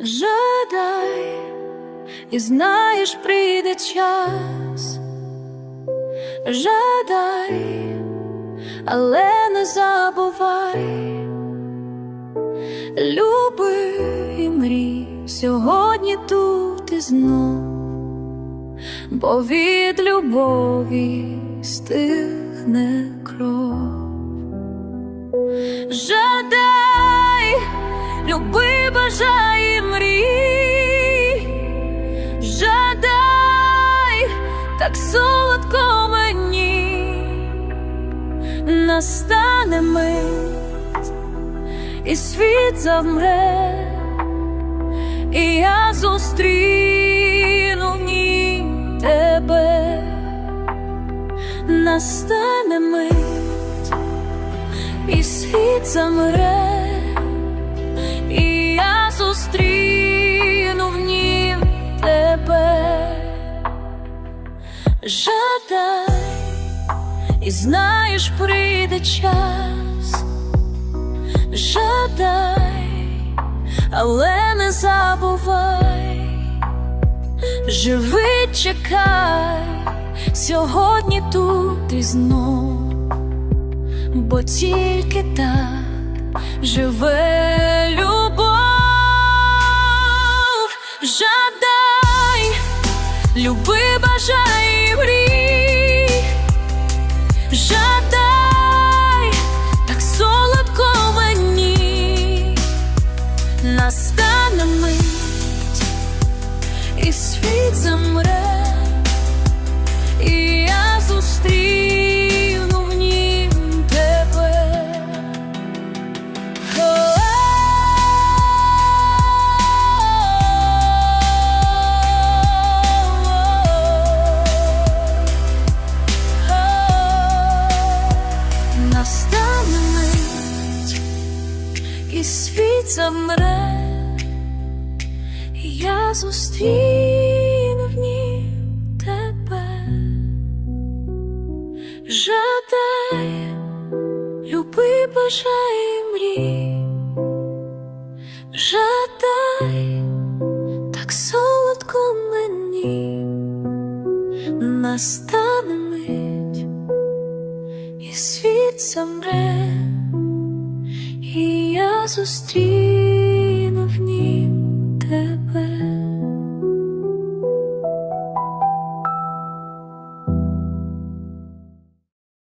Жадай, і знаєш, прийде час. Жадай, але не забувай. Люби і мрій сьогодні тут і знов, бо від любові стихне кров. Жадай, люби, бажай і мрій, жадай, так солодко мені, настане мить, і світ завмре, і я зустріну в ній тебе, настане мить і світ замре, зустріну в нім тебе, жадай, і знаєш, прийде час, жадай, але не забувай, живи, чекай, сьогодні тут і знов. Бо тільки так живе жадай, люби, бажай, і мрій, жадай, так солодко мені, настане мить, і світ замре. Мить, і світ замре, і я зустріну в нім тебе. Жадай, люби, бажай мрій, жадай, так солодко мені, настане світ замре, і я зустріну.